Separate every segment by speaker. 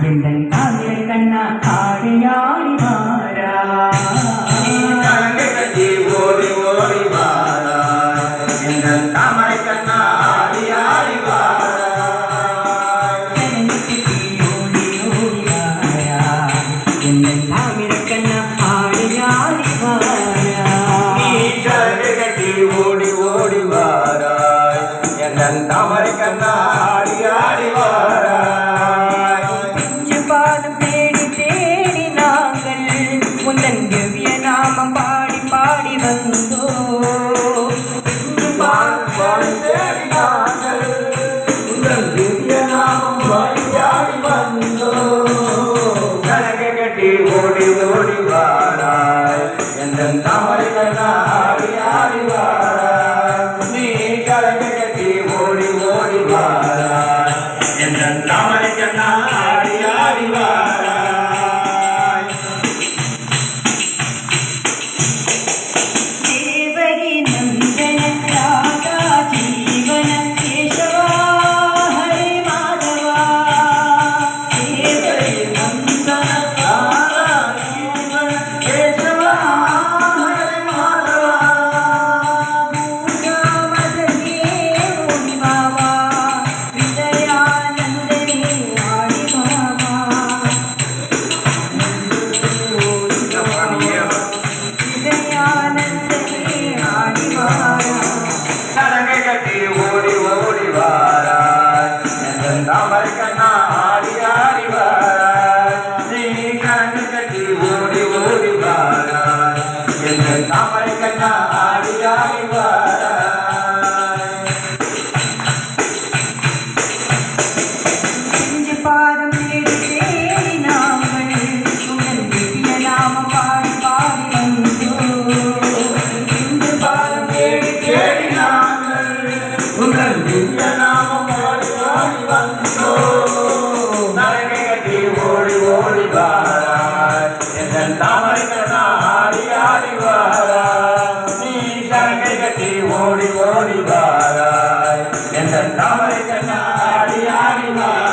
Speaker 1: வெள்ளை காவிரை கண்ணா ஆடையாடி மாறா
Speaker 2: ஓடி ஓடி மாறா எங்கள் தாமரை கண்ணா
Speaker 1: ஓடி ஓடி
Speaker 2: வாராய் என் தாமரை கண்ணா Allah Allah Allah ஓடி ஓடி வாராய். என்ற தாமரை கண்ணா ஆடி வாராய்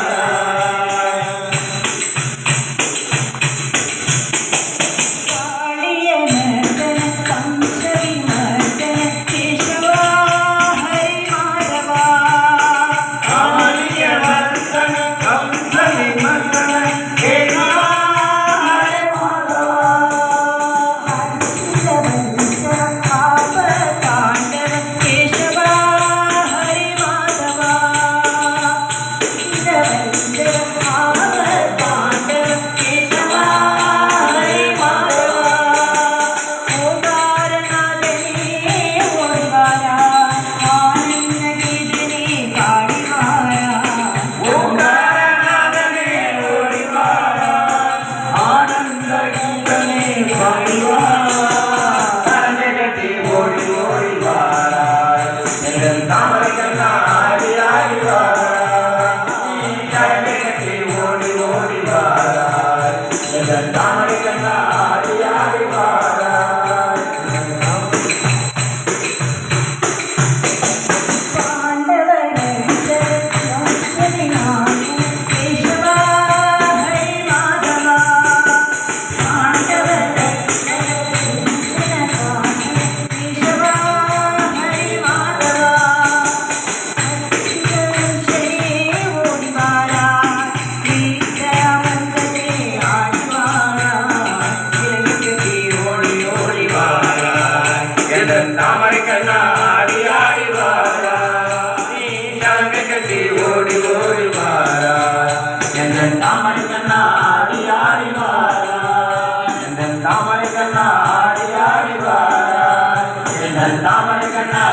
Speaker 2: தாமரை கண்ணா.